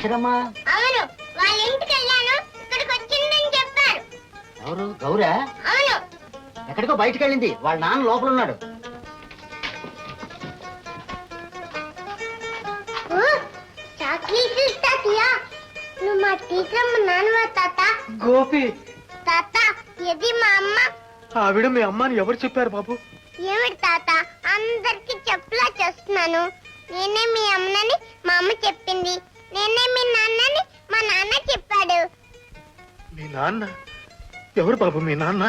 టీచరమ్మా అవును వాళ్ళ ఇంటికి వెళ్ళాను. ఇక్కడికి వచ్చిందని చెప్పారు. ఎవరు? గౌరా? అవును. ఎక్కడికో బయటికి వెళ్ళింది. వాళ్ళ నాన్న లోపల ఉన్నాడు. చాక్లెట్లు తాతయ్య నువ్వు మా టీచర్ అమ్మ నాన్నవా తాత? గోపి. తాత ఇది మా అమ్మ? ఆవిడ మీ అమ్మని ఎవరు చెప్పారు బాబు? ఏమిటి తాత? అందరికి చెప్పులా చేస్తున్నాను. నేనే మీ అమ్మనని మా అమ్మ చెప్పింది. నేనే మీ నాన్నని మా నాన్న చెప్పాడు. మీ నాన్న? ఎవరు బాబు మీ నాన్న?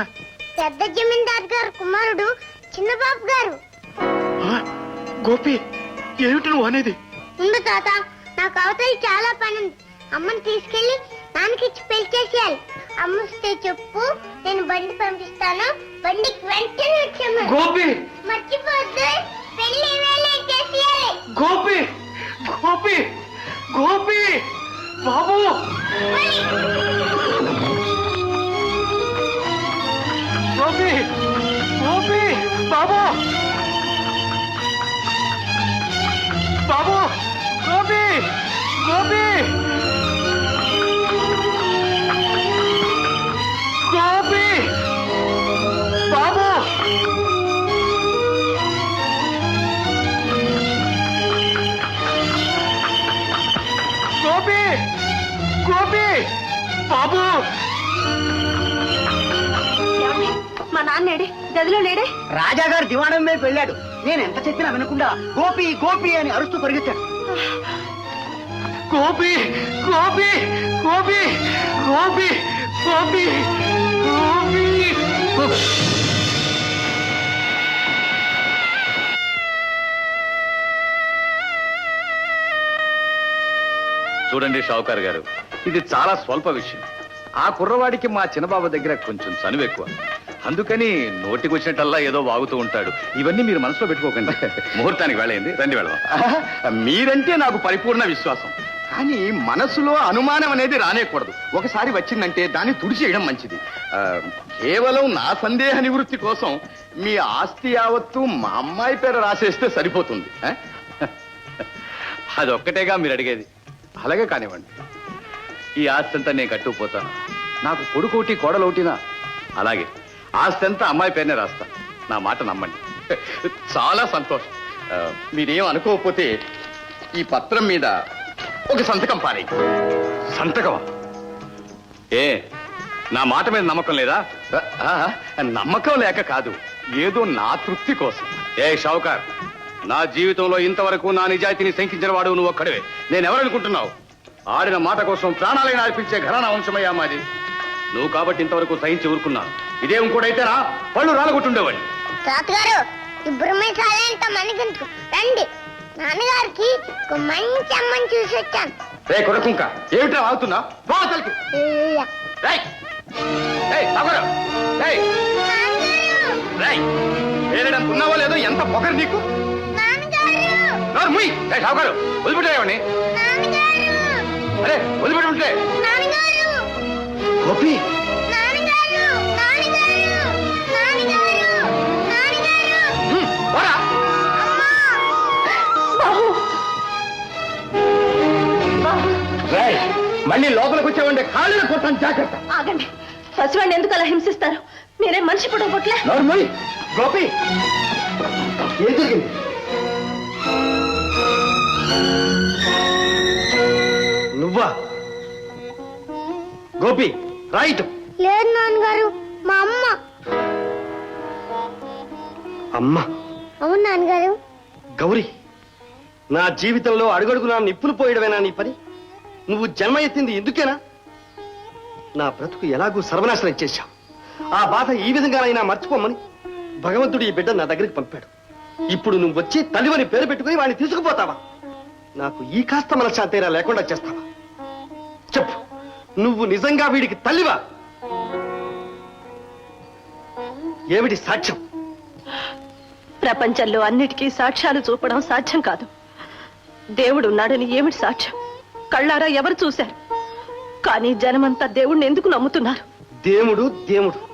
పెద్ద జమీందార్ గారు కుమారుడు చిన్నబాబు గారు. ఆ, గోపి ఏమిటి నువ్వు అనేది? ఉండు తాత నాకు అవతలి చాలా పని ఉంది అమ్మని తీసుకెళ్ళి నాన్నకిచ్చి పెళ్ళి చేసేయాలి. అమ్మ వస్తే చెప్పు నేను బండి పంపిస్తాను. బండికి వెంటనే వచ్చాము గోపి! మర్చిపోద్దు. పెళ్ళి వేళ చేసేయాలి. గోపి! గోపి! గోపి బాబు గోపి గోపి బాబు బాబు గోపి గోపి బాబు! మా నాన్నేడి గదిలో లేడే? రాజాగారు దివాణం మీద వెళ్ళాడు. నేను ఎంత చెప్పినా వినకుండా గోపి గోపి అని అరుస్తూ పరిగెత్తాడు. గోపి గోపి గోపి గోపి గోపి గోపి! చూడండి షావుకార్ గారు ఇది చాలా స్వల్ప విషయం. ఆ కుర్రవాడికి మా చిన్నబాబు దగ్గర కొంచెం చనువు ఎక్కువ. అందుకని నోటికి వచ్చినట్టల్లా ఏదో వాగుతూ ఉంటాడు. ఇవన్నీ మీరు మనసులో పెట్టుకోకండి. ముహూర్తానికి వెళ్ళయింది రండి వెళదాం. మీరంటే నాకు పరిపూర్ణ విశ్వాసం. కానీ మనసులో అనుమానం అనేది రానేకూడదు. ఒకసారి వచ్చిందంటే దాన్ని తుడిచేయడం మంచిది. కేవలం నా సందేహ నివృత్తి కోసం మీ ఆస్తి యావత్తు మా అమ్మాయి పేరు రాసేస్తే సరిపోతుంది? అదొక్కటేగా మీరు అడిగేది. అలాగే కానివ్వండి. ఈ ఆస్తి అంతా నేను కట్టుకుపోతాను. నాకు కొడుకోటి కోడలోటినా. అలాగే ఆస్తి అంతా అమ్మాయి పేరునే రాస్తాను నా మాట నమ్మండి. చాలా సంతోషం. ఆ, మీరేం అనుకోకపోతే ఈ పత్రం మీద ఒక సంతకం పారే సంతకమా? ఏ నా మాట మీద నమ్మకం లేదా? ఆ, ఆ, నమ్మకం లేక కాదు ఏదో నా తృప్తి కోసం. ఏ షావుకార్ నా జీవితంలో ఇంతవరకు నా నిజాయితీని శంకించిన వాడు నువ్వు ఒక్కడే నేను ఎవరనుకుంటున్నావు? ఆడిన మాట కోసం ప్రాణాలైన అర్పించే ఘరాన వంశమయ్యా మాది. నువ్వు కాబట్టి ఇంతవరకు సహించి ఊరుకున్నా. ఇదే ఇంకోటైతే రా పళ్ళు రాలగొట్టుండేవాడిని. తాతగారు ఈ బ్రహ్మశాలంతా మనకెందుకు రండి. నాన్నగారికి ఒక మంచి అమ్మని చూసి వచ్చాను. రే కొరకుంక. ఆగుతున్నా. రేయ్. రేయ్ రేయ్. రేయ్. వేరేడంత ఉన్నావో లేదో ఎంత పొగరు నీకు? వదిలిపెట్టేవాడిని నాన్నగారు! అరే వదిలిపెట్టి ఉంటే గోపి! మళ్ళీ లోపలికి వచ్చేవాడి కాళ్ళు కొట్టాను జాగ్రత్త. ఆగండి. పసివాడిని ఎందుకు అలా హింసిస్తారు? మీరేం మనిషి పుట్టం ముయ్. గోపి! ఏం జరిగింది? నువ్వా? గోపి రైట్ లేదు నాన్నగారు మా అమ్మ. అమ్మా? అవును నాన్నగారు. గౌరీ నా జీవితంలో అడుగడుగునా నిప్పులు పోయడమేనా నీ పని? నువ్వు జన్మ ఎత్తింది ఎందుకేనా? నా బ్రతుకు ఎలాగూ సర్వనాశనం చేశావు. ఆ బాధ ఈ విధంగానైనా మర్చిపోమని భగవంతుడు ఈ బిడ్డ నా దగ్గరికి పంపాడు. ఇప్పుడు నువ్వు వచ్చి తల్లివని పేరు పెట్టుకుని వాడిని తీసుకుపోతావా? నాకు ఈ కాస్త మనశ్శాంతైనా లేకుండా చేస్తావా? చెప్పు. నువ్వు నిజంగా వీడికి తల్లివా? ఏమిటి సాక్ష్యం? ప్రపంచంలో అన్నిటికీ సాక్ష్యాలు చూపడం సాధ్యం కాదు. దేవుడు ఉన్నాడని ఏమిటి సాక్ష్యం? కళ్ళారా ఎవరు చూశారు? కానీ జనమంతా దేవుణ్ణి ఎందుకు నమ్ముతున్నారు? దేవుడు దేవుడు.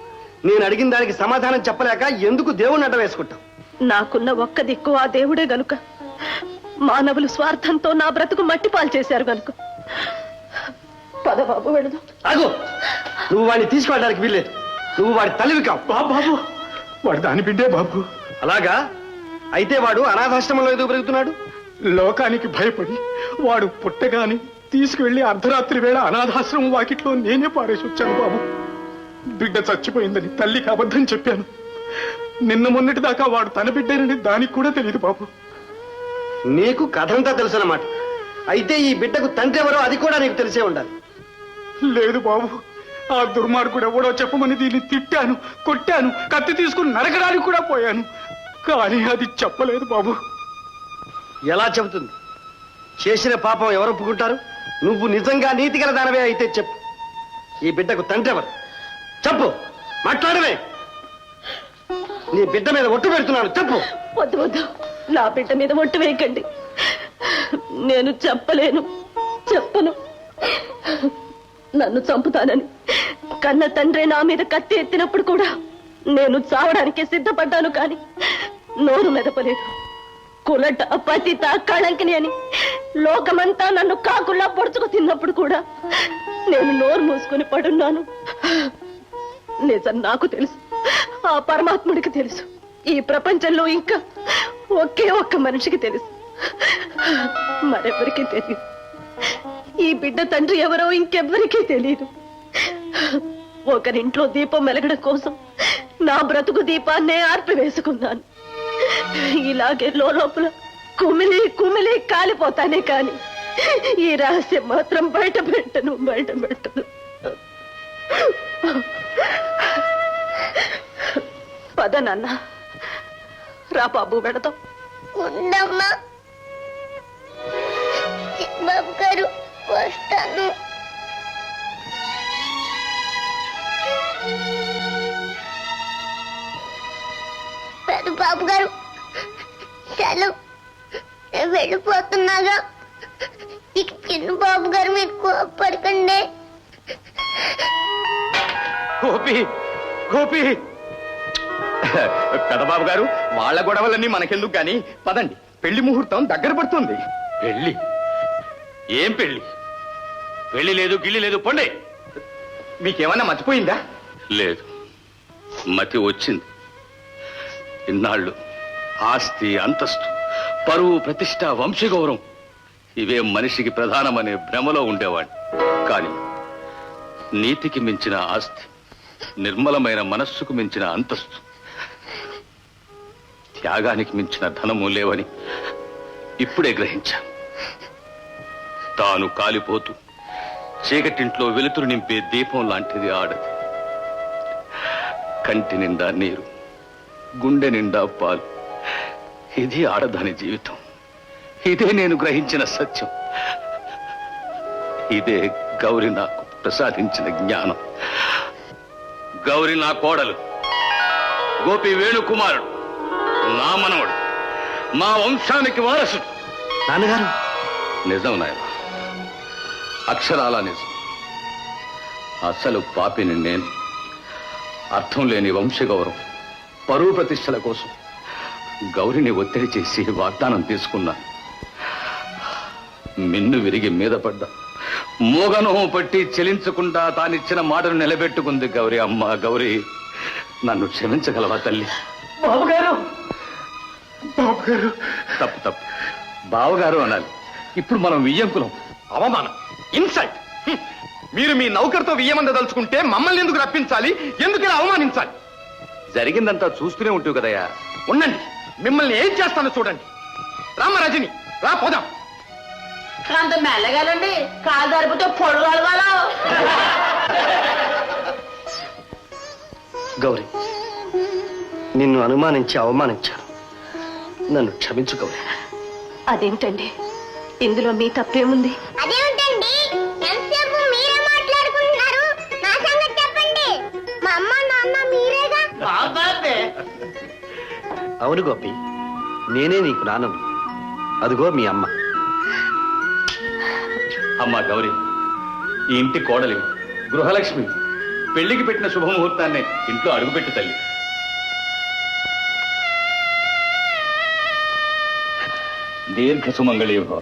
నేను అడిగిన దానికి సమాధానం చెప్పలేక ఎందుకు దేవుణ్ణి అడ్డ వేసుకుంటావు నాకున్న ఒక్క దిక్కు ఆ దేవుడే గనుక. మానవులు స్వార్థంతో నా బ్రతుకు మట్టిపాలు చేశారు గనుక. పద బాబు వెళదాం. అగో నువ్వు వాడిని తీసుకెళ్ళడానికి వీల్లేదు. నువ్వు వాడి తల్లివి కావు. బాబు బాబు వాడు దాని బిడ్డే బాబు. అలాగా? అయితే వాడు అనాథాశ్రమంలో ఎందుకు పెరుగుతున్నాడు లోకానికి భయపడి వాడు పుట్టగాని తీసుకువెళ్ళి అర్ధరాత్రి వేళ అనాథాశ్రమం వాకిట్లో నేనే పారేసి వచ్చాను బాబు. బిడ్డ చచ్చిపోయిందని తల్లికి అబద్ధం చెప్పాను. నిన్న మొన్నటి దాకా వాడు తన బిడ్డేనని దానికి కూడా తెలియదు బాబు. నీకు కథంతా తెలుసన్నమాట. అయితే ఈ బిడ్డకు తండ్రి ఎవరో అది కూడా నీకు తెలిసే ఉండాలి. లేదు బాబు ఆ దుర్మార్గుడు ఎవడో చెప్పమని దీన్ని తిట్టాను కొట్టాను కత్తి తీసుకుని నరకడానికి కూడా పోయాను. కానీ అది చెప్పలేదు బాబు. ఎలా చెబుతుంది? చేసిన పాపం ఎవరు ఒప్పుకుంటారు? నువ్వు నిజంగా నీతి గల దానవే అయితే చెప్పు. ఈ బిడ్డకు తండ్రి ఎవరు? చెప్పు మాట్లాడవే. నీ బిడ్డ మీద ఒట్టు పెడుతున్నాను చెప్పు. వద్దు వద్దు. నా బిడ్డ మీద ఒట్టు వేయకండి. నేను చెప్పలేను చెప్పను. నన్ను చంపుతానని. కన్న తండ్రి నా మీద కత్తి ఎత్తినప్పుడు కూడా నేను చావడానికి సిద్ధపడ్డాను కానీ నోరు మెదపలేదు. కులట పతిత కళంకిని అని లోకమంతా నన్ను కాకుల్లా పొడుచుకు తిన్నప్పుడు కూడా నేను నోరు మూసుకొని పడున్నాను. నిజం నాకు తెలుసు. ఆ పరమాత్ముడికి తెలుసు. ఈ ప్రపంచంలో ఇంకా ఒకే ఒక్క మనిషికి తెలుసు. మరెవరికి తెలియదు. ఈ బిడ్డ తండ్రి ఎవరో ఇంకెవ్వరికీ తెలియదు. ఒకరింట్లో దీపం వెలగడం కోసం నా బ్రతుకు దీపాన్నే ఆర్పివేసుకున్నాను. ఇలాగే లోపల కుమిలి కుమిలి కాలిపోతానే కాని ఈ రహస్యం మాత్రం బయట పెట్టను బయట పెట్టను. పద నాన్న. రా బాబు పెడతాం ఉండమ్మా. బాబు గారు వస్తాను. పెద్ద బాబు గారు. సెలవు నేను వెళ్ళిపోతున్నాగా. ఇక చిన్న బాబు గారు మీరు కోపడకండి. గోపి గోపి. పెదబాబు గారు వాళ్ళ గొడవలన్నీ మనకెందుకు గాని? పదండి. పెళ్ళి ముహూర్తం దగ్గర పడుతుంది. పెళ్ళి? ఏం పెళ్ళి? పెళ్ళి లేదు గిల్లి లేదు పొండి. మీకేమన్నా మర్చిపోయిందా లేదు. మతి వచ్చింది. ఇన్నాళ్ళు ఆస్తి అంతస్తు పరువు ప్రతిష్ట వంశగౌరవం ఇవే మనిషికి ప్రధానమనే భ్రమలో ఉండేవాడు కానీ నీతికి మించిన ఆస్తి నిర్మలమైన మనస్సుకు మించిన అంతస్తు త్యాగానికి మించిన ధనము లేవని ఇప్పుడే గ్రహించా తాను కాలిపోతూ చీకటింట్లో వెలుతురు నింపే దీపం లాంటిది ఆడది. కంటి నిండా నీరు గుండె నిండా పాలు. ఇది ఆడదాని జీవితం. ఇదే నేను గ్రహించిన సత్యం. ఇదే గౌరి నాకు ప్రసాదించిన జ్ఞానం. గౌరి నా కోడలు గోపి వేణుకుమారుడు. నా మనవడు. మా వంశానికి వారసుడు. నాన్నగారు. నిజం నాయన. అక్షరాల నిజం. అసలు పాపిని నేను అర్థం లేని వంశగౌరవం పరువు ప్రతిష్టల కోసం గౌరిని ఒత్తిడి చేసి వాగ్దానం తీసుకున్నాను మిన్ను విరిగి మీద పడ్డా. మూగనోహం పట్టి చెలించకుండా తానిచ్చిన మాటను నిలబెట్టుకుంది గౌరి అమ్మ. గౌరి నన్ను క్షమించగలవా తల్లి? బాబు గారు బాబు గారు తప్పు తప్పు. బావగారు అనాలి. ఇప్పుడు మనం వియ్యంకులం అవమానం. ఇన్సల్ట్. మీరు మీ నౌకర్తో వియ్యమందదలుచుకుంటే మమ్మల్ని ఎందుకు రప్పించాలి? ఎందుకు ఇలా అవమానించాలి? జరిగిందంతా చూస్తూనే ఉంటావు కదయ్యా. ఉండండి. మిమ్మల్ని ఏం చేస్తానో చూడండి. రామ రజని రా పోదాం. అంత మెల్లగాలండి కాలు జరుపుతో పొడు కలగాల గౌరీ నిన్ను అనుమానించి అవమానించాను. నన్ను క్షమించు గౌరీ అదేంటండి? ఇందులో మీ తప్పేముంది? అదేమిటండి? ఎంతసేపు మీరే మాట్లాడుకుంటున్నారు? నా సంగతి చెప్పండి. మా అమ్మ నాన్న మీరేగా? అవును గోపి నేనే నీకు నాన్నను. అదిగో మీ అమ్మ. అమ్మా గౌరీ ఈ ఇంటి కోడలి గృహలక్ష్మి. పెళ్ళికి పెట్టిన శుభముహూర్తాన్ని ఇంట్లో అడుగుపెట్టు తల్లి. दीर्घ सुमंगली हो